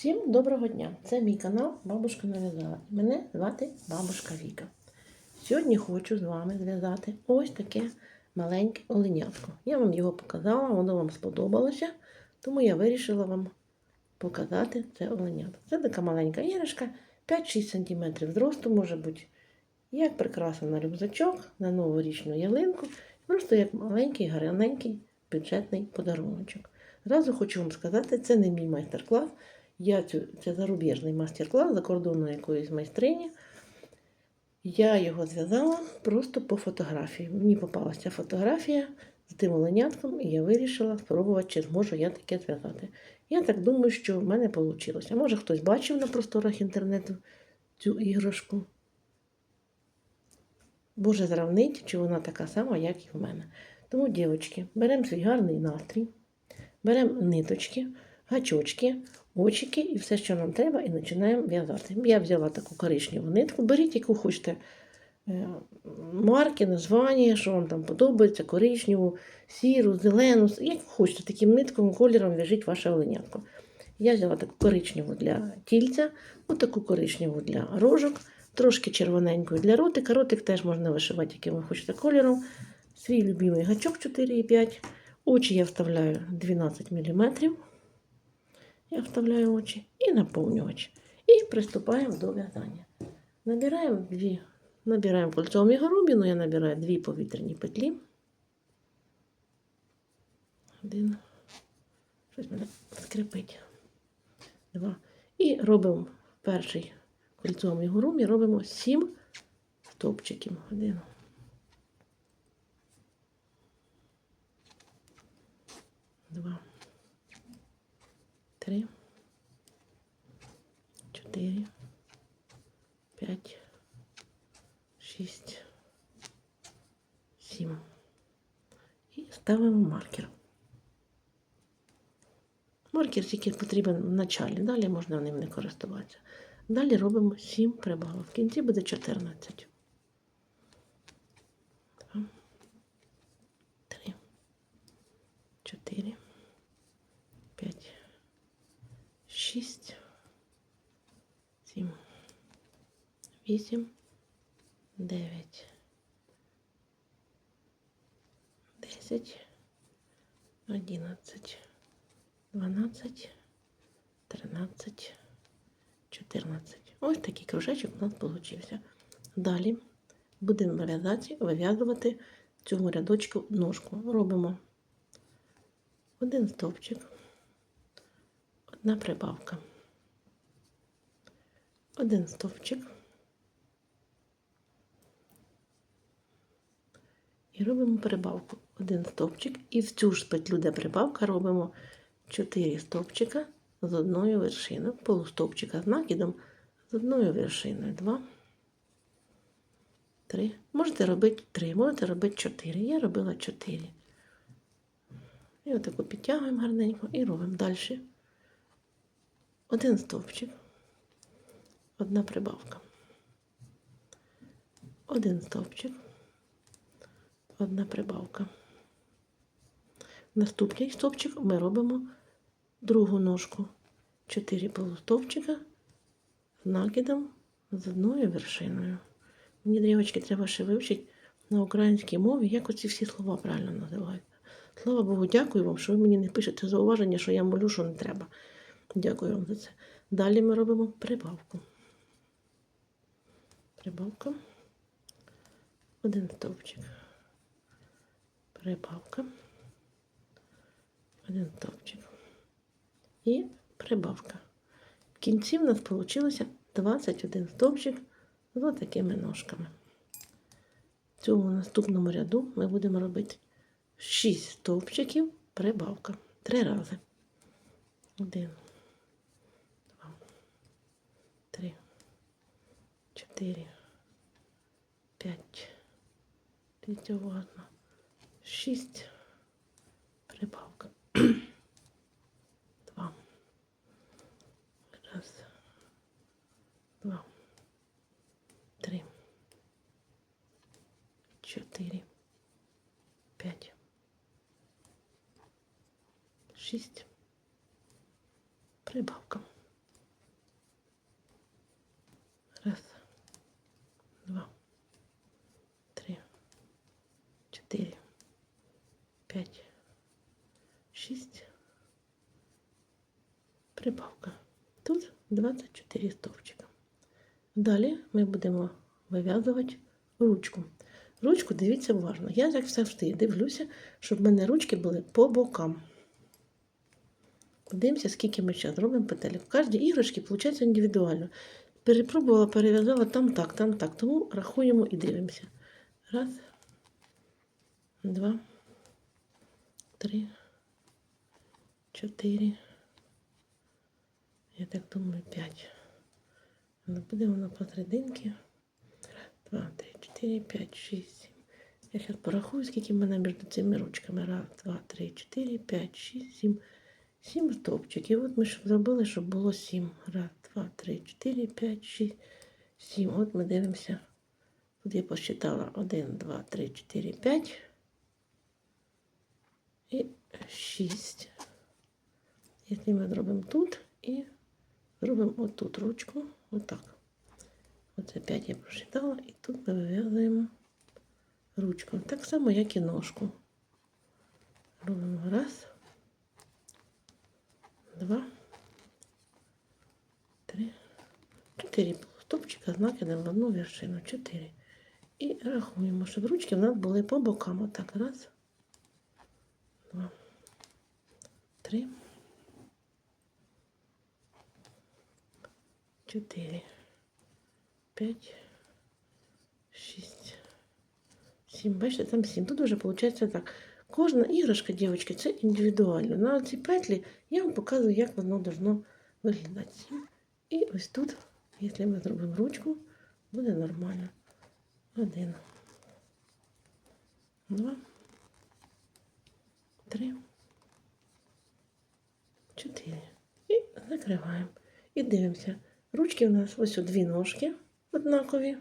Всім доброго дня! Це мій канал Бабушка нав'язала. Мене звати Бабушка Віка. Сьогодні хочу з вами зв'язати ось таке маленьке оленятко. Я вам його показала, воно вам сподобалося, тому я вирішила вам показати це оленятко. Це така маленька іграшка, 5-6 см зросту, може бути, як прикраса на рюкзачок, на новорічну ялинку, просто як маленький, гарненький бюджетний подаруночок. Зразу хочу вам сказати, це не мій майстер-клас. Я цю, це зарубіжний майстер-клас закордонної якоїсь майстрині. Я його зв'язала просто по фотографії. Мені попалася фотографія з тим оленятком, і я вирішила спробувати, чи зможу я таке зв'язати. Я так думаю, що в мене вийшло. Може хтось бачив на просторах інтернету цю іграшку. Боже зравнить, чи вона така сама, як і в мене. Тому, дівчатки, беремо свій гарний настрій, беремо ниточки, гачочки, очики і все, що нам треба, і починаємо в'язати. Я взяла таку коричневу нитку. Беріть, яку хочете е, марки, названня, що вам там подобається, коричневу, сіру, зелену, як хочете, таким нитком, кольором в'яжіть ваше оленятко. Я взяла таку коричневу для тільця, отаку коричневу для рожок, трошки червоненьку для ротика. Ротик теж можна вишивати, яким ви хочете кольором. Свій любимий гачок 4,5. Очі я вставляю 12 мм. Я вставляю очі і наповнювач. І приступаємо до в'язання. Набираємо дві, набираємо кольцову горобину, я набираю дві повітряні петлі. Один. Щось мене скрипить. Два. І робимо перший кольцовий горумі, робимо сім стовпчиків. Один. Два. Три. Чотири. П'ять. Шість. Сім. І ставимо маркер. Маркер тільки потрібен в началі, далі можна ним не користуватися. Далі робимо 7 прибавок. В кінці буде 14. Два. Три. Чотири. П'ять. Шість. Сім. Вісім. Дев'ять. Десять. Одинадцять. 12, 13, 14. Ось такий кружечок у нас вийшов. Далі будемо вив'язати, вив'язувати цьому рядочку ножку. Робимо один стовпчик, одна прибавка, один стовпчик. І робимо прибавку. Один стовпчик. І в цю ж петлю, де прибавка, робимо 4 стовпчика з одною вершиною, полустовпчика з накидом з одною вершиною. 2, 3. Можете робити 3, можете робити 4. Я робила 4. І отаку підтягуємо гарненько і робимо далі. Один стовпчик, одна прибавка. Один стовпчик, одна прибавка. Наступний стовпчик ми робимо другу ножку. 4 полустовпчика з накидом з одною вершиною. Мені, дівчатки, треба ще вивчити на українській мові, як оці всі слова правильно називаються. Слава Богу, дякую вам, що ви мені не пишете зауваження, що я молю, що не треба. Дякую вам за це. Далі ми робимо прибавку. Прибавка. Один стовпчик прибавка, один стовпчик і прибавка. В кінці в нас вийшло 21 стовпчик з отакими ножками. В цьому наступному ряду ми будемо робити 6 стовпчиків прибавка. Три рази. Один, два, три, чотири, п'ять. П'ятьового одна. 6 прибавка. 2. Раз. Два. Прибавка. Тут 24 стовпчика. Далі ми будемо вив'язувати ручку. Ручку дивіться уважно. Я як завжди дивлюся, щоб в мене ручки були по бокам. Подивимося, скільки ми зараз робимо петель. В кожній іграшці виходить індивідуально. Перепробувала, перев'язала там так, там так. Тому рахуємо і дивимося. Раз, два, три, чотири. Я так думаю, п'ять. Ну, буде воно посерединки. Два, три, чотири, п'ять, шість, сім. Я зараз порахую, скільки в мене між цими ручками. Раз, два, три, чотири, п'ять, шість, сім. Сім стовпчиків. От ми щоб зробили, щоб було сім. Раз, два, три, чотири, п'ять, шість, сім. От ми дивимося. Тут я посчитала один, два, три, чотири, п'ять. І шість. Якщо ми зробимо тут і зробимо отут ручку, отак. Оце 5 я прочитала, і тут ми вив'язуємо ручку. Так само, як і ножку. Робимо раз, два, три, чотири стопчика з накидом в одну вершину. Чотири. І рахуємо, щоб ручки в нас були по бокам. Отак. Раз, два, три, чотири. 5, 6, 7. Бачите, там 7. Тут вже виходить так. Кожна іграшка, дівчатки, це індивідуально. На ці петлі я вам показую, як воно должно виглядати. І ось тут, якщо ми зробимо ручку, буде нормально. Один. Два. Три. Чотири. І закриваємо. І дивимося. Ручки у нас ось о дві ножки однакові.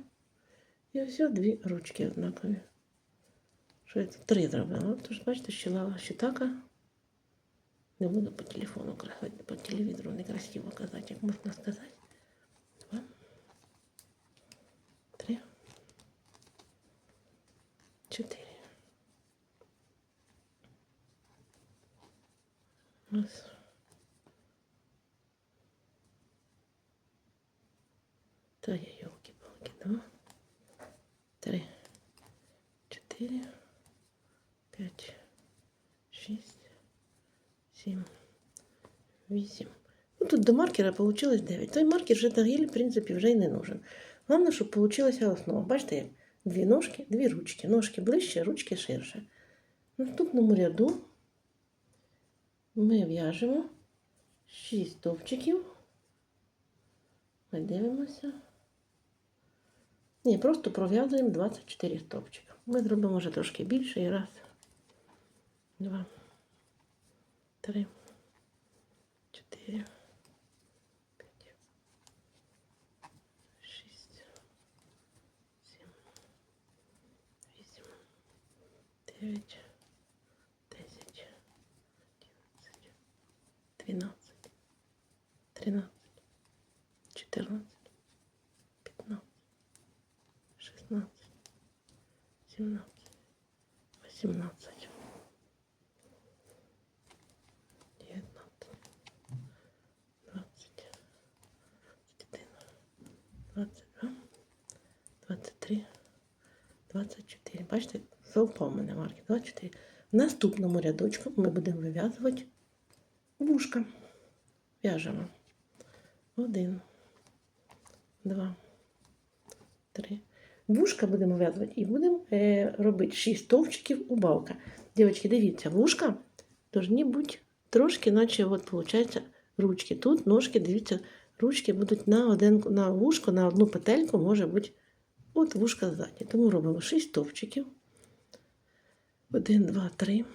І ось о дві ручки однакові. Що я тут три зробила? Тож, бачите, щелала щитака. Не буду по телефону казати, по телевізору некрасиво казати, як можна сказати. Два. Три. Чотири. Ось. Та я елки-палки, два, три, чотири, п'ять, шість, сім, вісім. Ну, тут до маркера вийшло 9. Той маркер вже дагіль, в принципі, вже й не нужен. Головне, щоб вийшла основа. Бачите, як? Дві ножки, дві ручки. Ножки ближче, ручки ширше. В наступному ряду ми в'яжемо 6 стовпчиків. Ми дивимося. Ні, просто пров'язуємо 24 стовпчика. Ми зробимо вже трошки більше. І раз, два, три, чотири, п'ять, шість, сім, вісім, дев'ять, десять, одинадцять, дванадцять, тринадцять, чотирнадцять. 17, 18, 19, 20, 21, 22, 23, 24. Бачите, совпав у мене марки 24. В наступному рядочку ми будемо вив'язувати вушка. В'яжемо. Один, два, три. Вушка будемо в'язувати і будемо е, робити 6 стовпчиків убавка. Дівчатки, дивіться, вушка повинні бути трошки, наче от, виходить, ручки. Тут ножки, дивіться, ручки будуть на один, на вушко, на одну петельку може бути от вушка ззаді. Тому робимо 6 стовпчиків. 1, 2, 3,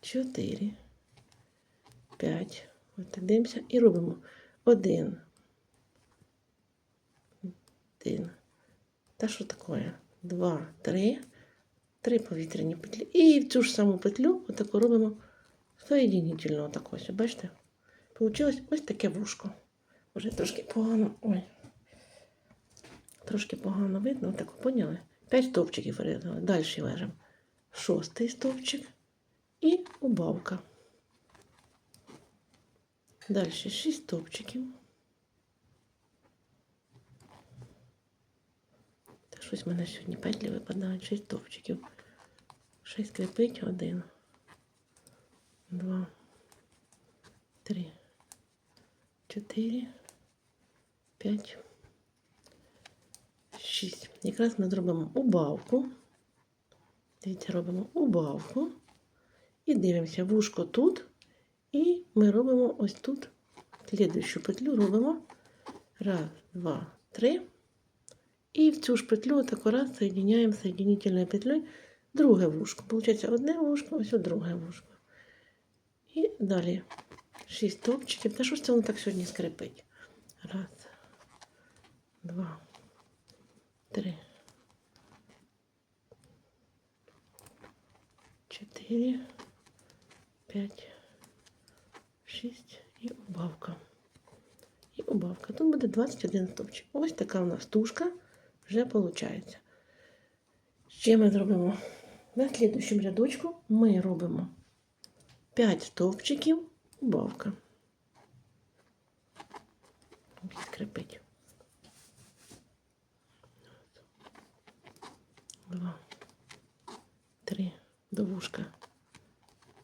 4, 5. От дивимося і робимо 1, 1, та що таке? Два, три, три повітряні петлі. І в цю ж саму петлю отаку робимо соєдинительно отак ось. Бачите? Получилось ось таке вушко. Вже трошки погано. Ой. Трошки погано видно, отак, поняли? П'ять стовпчиків вирізали. Далі вяжемо. Шостий стовпчик і убавка. Далі 6 стовпчиків. Щось в мене сьогодні петлі випадають, 6 стовпчиків. 6 кріпить, 1, 2, 3, 4, 5, 6. Якраз ми зробимо убавку. Дивіться, робимо убавку. І дивимося вушко тут. І ми робимо ось тут слідуючу петлю робимо. Раз, два, три. І в цю ж петлю так раз соединяємо соединительною петлею друге вушко. Получається одне вушко, ось друге вушко. І далі шість топчиків. Та що ж це воно так сьогодні скрипить? Раз, два, три, чотири, п'ять, шість і убавка. І убавка. Тут буде 21 стовпчик. Ось така у нас тушка вже виходить. Ще ми зробимо. На слідущому рядочку ми робимо 5 стовпчиків, убавка. Ось скрипить. Два, три, до вушка,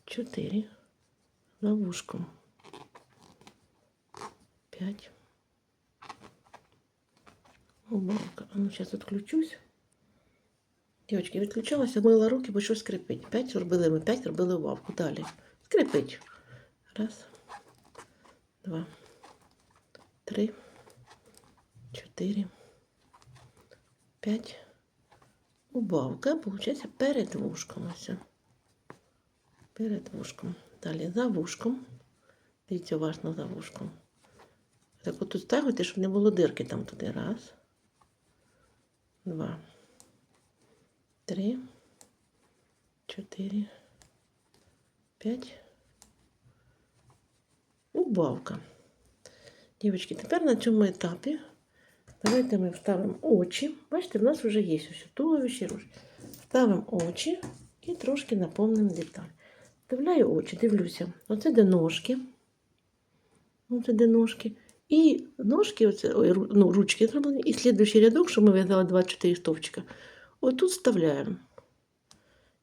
чотири, за вушком, п'ять, убавка. А ну, зараз відключусь. Дівчатки, відключалася, мила руки, бо щось скрипить. П'ять зробили ми, п'ять робили убавку. Далі. Скрипить. Раз, два, три, чотири, п'ять. Убавка, виходить, перед вушком. Ось. Перед вушком. Далі за вушком. Дивіться уважно за вушком. Так от тут стягуйте, щоб не було дирки там туди. Раз. Два. Три. Чотири. П'ять. Убавка. Дівчатки, тепер на цьому етапі давайте ми вставимо очі. Бачите, в нас вже є ось туловище руш. Ставимо очі і трошки наповнимо деталь. Вставляю очі, дивлюся. Оце де ножки. Оце де ножки. І ножки, ой, ну, ручки зроблені, і слідуючий рядок, що ми в'язали 24 стовпчика. Отут вставляємо.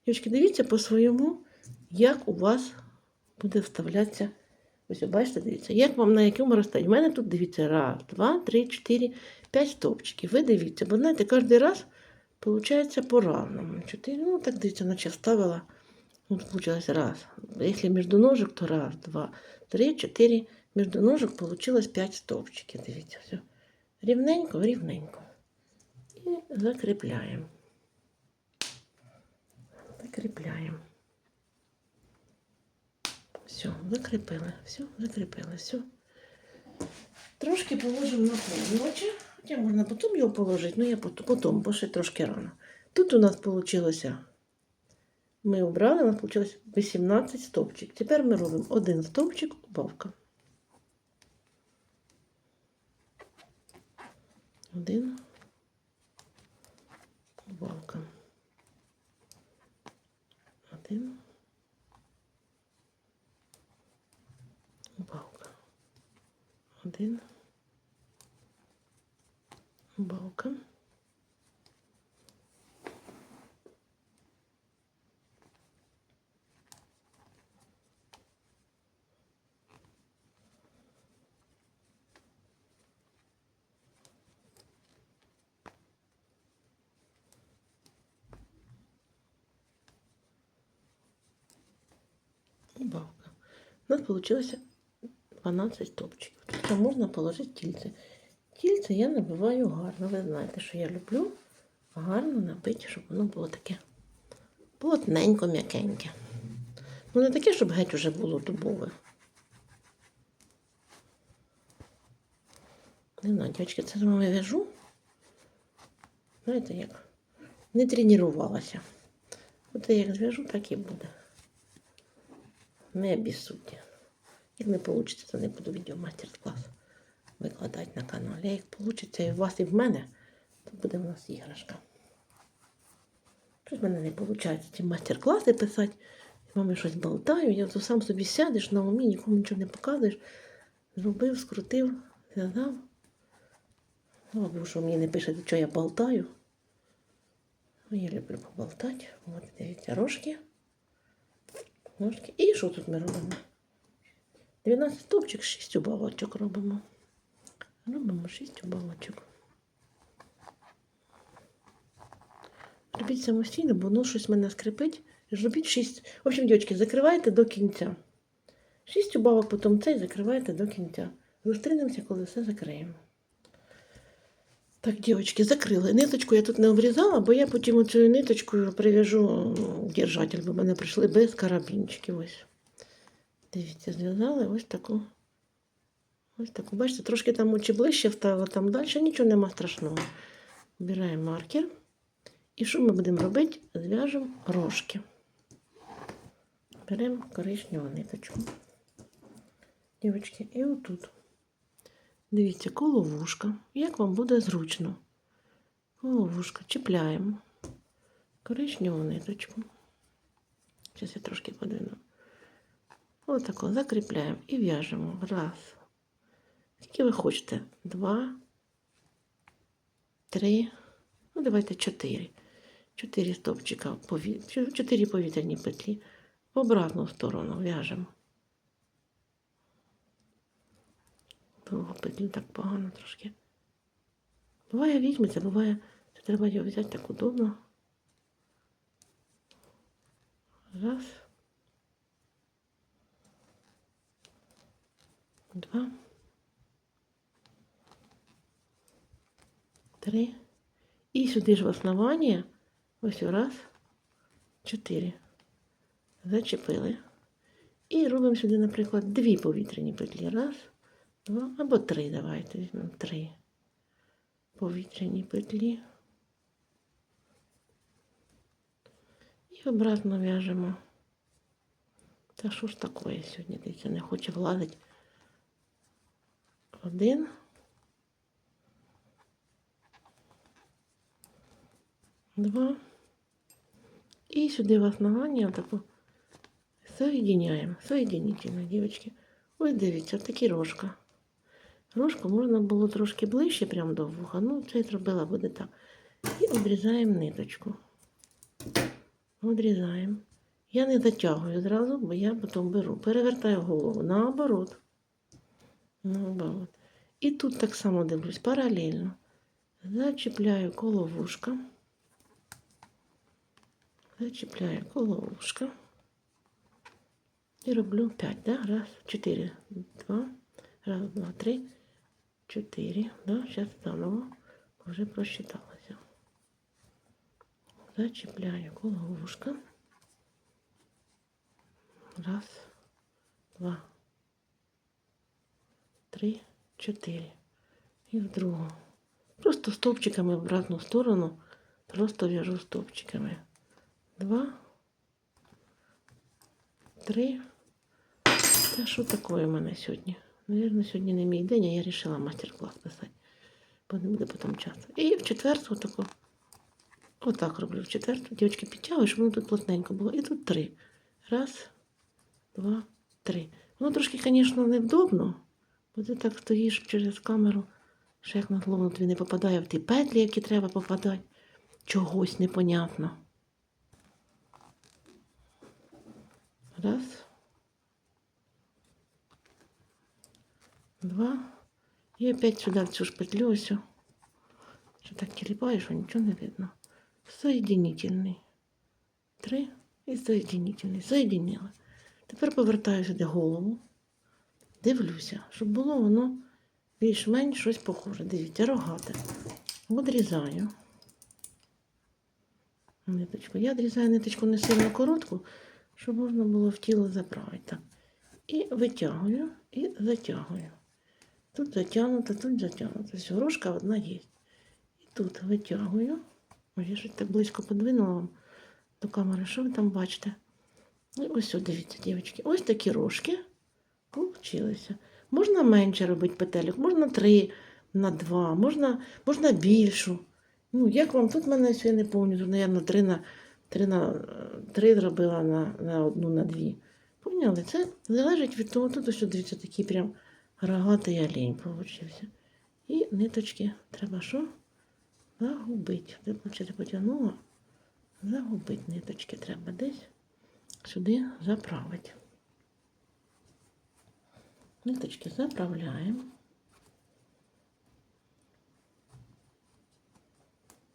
Дівчатки, дивіться по своєму, як у вас буде вставлятися. Ось, ви бачите, дивіться, як вам на якому розстоянні. У мене тут дивіться, раз, два, три, чотири, п'ять стовпчиків. Ви дивіться, бо знаєте, кожен раз виходить по-разному. Чотири, ну так дивіться, наче ставила. Вот получилось раз. Если между ножек, то раз, два, три, чотири. Между ножек получилось п'ять стовпчиків. Дивіться, все. Рівненько, рівненько. І закріпляємо. Закріпляємо. Все, закріпили. Все, закріпили. Все. Трошки положимо на полночі. Хоча можна потім його положити, ну я потім бо ще трошки рано. Тут у нас вийшло, ми обрали, у нас вийшло 18 стовпчик. Тепер ми робимо один стовпчик, убавка. Один. балка. Один. Балка. Один. Убавка. Убавка. У нас получилось 12 стопчиків. Тут можна положити тільце. Тільце я набиваю гарно. Ви знаєте, що я люблю гарно набити, щоб воно було таке плотненько, м'якеньке. Ну, не таке, щоб геть уже було дубове. Не знаю, дівчатки, це з вами в'яжу. Знаєте, як? Не тренувалася. Я як зв'яжу, так і буде. Не обіссудьте. Як не вийде, то не буду відео майстер-клас викладати на каналі. Як вийде і у вас, і в мене, то буде в нас іграшка. Щось в мене не виходить ці майстер-класи писати. Мамі щось болтаю, я то сам собі сядеш на умі, нікому нічого не показуєш. зробив, скрутив, зв'язав. Ну, або що мені не пише, що я болтаю. Ну, Я люблю поболтати. От, дивіться, рожки. Ножки. І що тут ми робимо? 12 стовпчик, 6 убавочок робимо. Робимо 6 убавочок. Робіть самостійно, бо воно щось мене скрипить. Робіть 6. В общем, дівчатки, закривайте до кінця. 6 убавок, потім цей закривайте до кінця. Зустрінемося, коли все закриємо. Так, дівчатки, закрили. Ниточку я тут не обрізала, бо я потім оцю ниточкою прив'яжу ну, держатель, бо в мене прийшли без карабінчиків. Ось. Дивіться, зв'язали ось таку. Ось таку. Бачите, трошки там очі ближче вставила, там далі нічого нема страшного. Вбираємо маркер. І що ми будемо робити? Зв'яжемо рожки. Беремо коричневу ниточку. Дівчатки, і отут. Дивіться, коловушка. Як вам буде зручно. Коловушка. Чіпляємо. Коричневу ниточку. Зараз я трошки подвину. Отако закріпляємо і в'яжемо. Раз. Скільки ви хочете? Два. Три. Ну, давайте чотири. Чотири стовпчика, пові... чотири повітряні петлі. В обратну сторону в'яжемо. Довго петлі так погано трошки. Буває візьметься, буває, що треба його взяти так удобно. Раз. Два. Три. І сюди ж в основання. Ось раз. Чотири. Зачепили. І робимо сюди, наприклад, дві повітряні петлі. Раз, два або три. Давайте візьмемо три повітряні петлі. І обратно в'яжемо. Та що ж таке сьогодні? Дивіться, не хоче владити. Один. Два. І сюди в основання таку соєдиняємо. Соєдинительно, дівчатки. Ось дивіться, такі рожка. Рожку можна було трошки ближче, прямо до вуха. Ну, це зробила буде так. І обрізаємо ниточку. Одрізаємо. Я не затягую зразу, бо я потім беру. Перевертаю голову наоборот. Наоборот. І тут так само дивлюсь паралельно. Зачіпляю коло вушка. Зачіпляю коло вушка. І роблю 5, да? Раз, 4, 2, раз, два, три, 4. Да? Зараз заново вже просчиталася. Зачіпляю коло вушка. Раз, два, три, чотири. І в другу. Просто стовпчиками в обратну сторону. Просто в'яжу стовпчиками. Два, три. Та що таке у мене сьогодні? Навірно, сьогодні не мій день, а я вирішила майстер-клас писати. Бо не буде потім часу. І в четверту таку. Отак роблю в четверту. Дівчатки підтягую, щоб воно тут плотненько було. І тут три. Раз, два, три. Воно трошки, звісно, невдобно, бо ти так стоїш через камеру, що як на голову тобі не попадає в ті петлі, які треба попадати. Чогось непонятно. Раз. Два. І опять сюди в цю ж петлю ось. Що так тіліпаєш, що нічого не видно. Соєдинительний. Три. І соєдинительний. Соєдинила. Тепер повертаю сюди голову. Дивлюся, щоб було воно більш-менш щось похоже. Дивіться, рогате. Одрізаю. Ниточку. Я відрізаю ниточку не сильно коротку, щоб можна було в тіло заправити. І витягую, і затягую. Тут затягнуто, тут затягнуто. Все, рожка одна є. І тут витягую. Ой, я щось так близько подвинула вам до камери. Що ви там бачите? І ось, от, дивіться, дівчатки, ось такі рожки получилися. Можна менше робити петелек, можна три на два, можна, можна більшу. Ну, як вам тут мене я не пам'ятаю, мабуть, три на три на три зробила на, на одну, на дві. Поняли? Це залежить від того, тут ось, дивіться, такі прям рогатий олень получився. І ниточки треба що? Загубити. Ти, виходить, потягнула. Загубити ниточки треба десь сюди заправити. Ниточки заправляємо.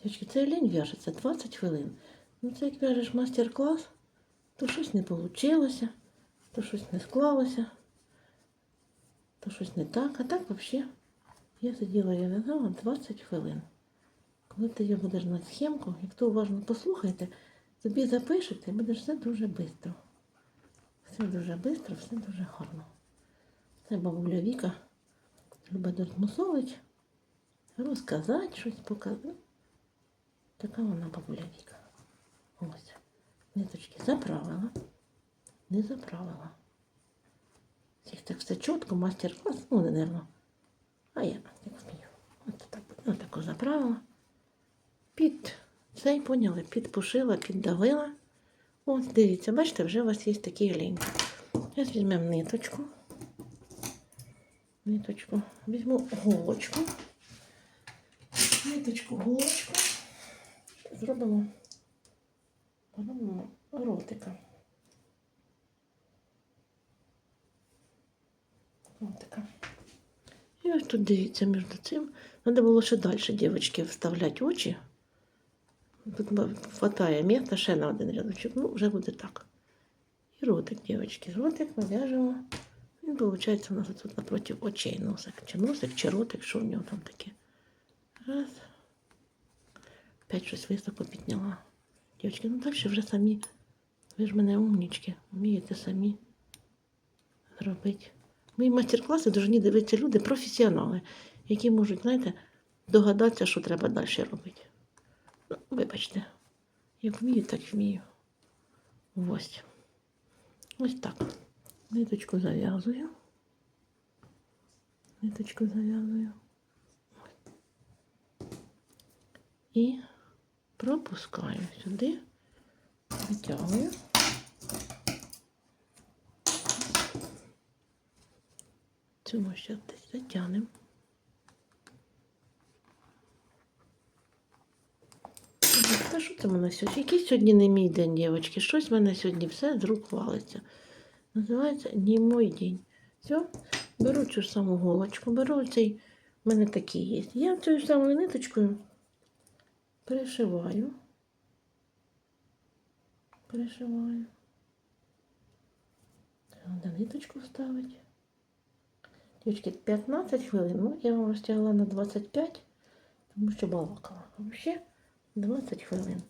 Дівчатки, цей олень в'яжеться 20 хвилин. Ну, це як в'яжеш мастер-клас, то щось не вийшло, то щось не склалося, то щось не так. А так взагалі я сиділа, я в'язала 20 хвилин. Коли ти її будеш знати схемку, як то уважно послухаєте, тобі запишете, і буде все дуже швидко. Все дуже швидко, все дуже гарно. Це бабуля Віка любить розмусолити, розказати щось, показати. Така вона бабуля Віка. Ось. Ниточки заправила, не заправила. Всіх так все чітко, мастер-клас, ну, не нервно. А я так вмію. От так, от таку заправила. Під цей поняли, підпушила, піддавила. Ось, дивіться, бачите, вже у вас є такі оліньки. Зараз візьмемо ниточку. Ниточку. Візьму голочку. Ниточку, голочку. Зробимо, зробимо ротика. Ротика. І ось тут дивіться між цим. Треба було ще далі, дівчатки, вставляти очі. Тут хватає місця ще на один рядочок. Ну, вже буде так. І ротик, дівчатки. Ротик ми в'яжемо. Він, виходить, у нас тут напроти очей носик. Чи носик, чи ротик, що в нього там таке. Раз. Опять щось високо підняла. Дівчатки, ну далі вже самі. Ви ж мене умнічки, вмієте самі зробити. Мої майстер-класи повинні дивитися люди, професіонали, які можуть, знаєте, догадатися, що треба далі робити. Ну, вибачте, як вмію, так вмію. Ось. Ось так. Ниточку зав'язую. Ниточку зав'язую. І пропускаю сюди, витягую. Цьому ще десь затягнемо. Та що це в мене сьогодні? Який сьогодні не мій день, дівчатки? Щось в мене сьогодні все з рук валиться. Називається не мой день. Все, беру цю саму голочку, беру цей, в мене такі є. Я цією самою ниточкою пришиваю. Пришиваю. Треба ниточку вставити. Дівчатки, 15 хвилин. Ну, я вам розтягла на 25, тому що балакала. Взагалі 20 хвилин.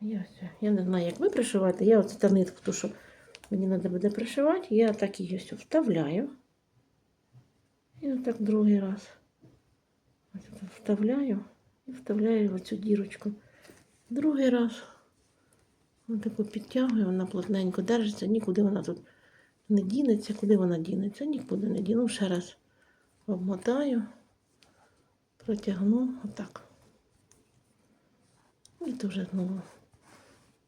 Я, все. я не знаю, як ви пришиваєте. Я оце та нитку, ту, що мені треба буде пришивати, я так її все вставляю. І отак другий раз. Вставляю і вставляю в цю дірочку. Другий раз. Ось таку підтягую, вона плотненько держиться, нікуди вона тут не дінеться, куди вона дінеться, нікуди не діну. Ще раз обмотаю, протягну отак. І дуже знову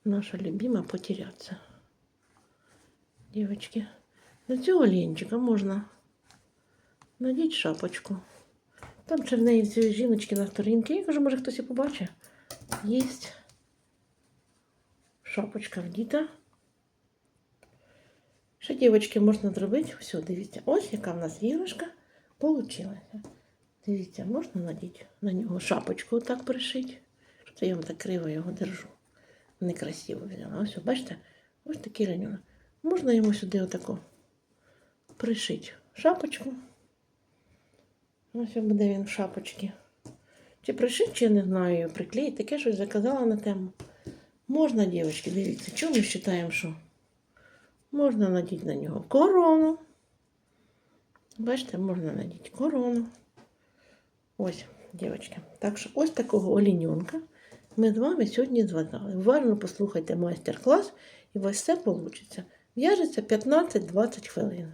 наша любима потеряться. Дівчатки, до цього лінчика можна надіти шапочку. Там ще в неї цієї жіночки на сторінці, я кажу, може хтось і побачить. Є шапочка вдіта. Ще, дівчатки, можна зробити. Все, дивіться, ось яка в нас іграшка получилася. Дивіться, можна надіти на нього шапочку отак пришити. Це я вам так криво його держу. Некрасиво взяла. Ось, бачите, ось такий ранюнок. Можна йому сюди отако пришити шапочку. Ось буде він в шапочці. Чи пришити, чи не знаю, приклеїти. Таке щось заказала на тему. Можна, дівчатки, дивіться, чому ми вважаємо, що можна надіти на нього корону. Бачите, можна надіти корону. Ось, дівчатки. Так що ось такого оліньонка ми з вами сьогодні зв'язали. Уважно послухайте майстер-клас, і у вас все вийде. В'яжеться 15-20 хвилин.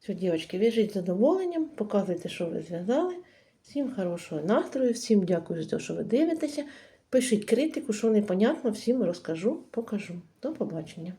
Все, дівчатки, в'яжіть з задоволенням, показуйте, що ви зв'язали. Всім хорошого настрою, всім дякую за те, що ви дивитеся. Пишіть критику, що непонятно, всім розкажу, покажу. До побачення.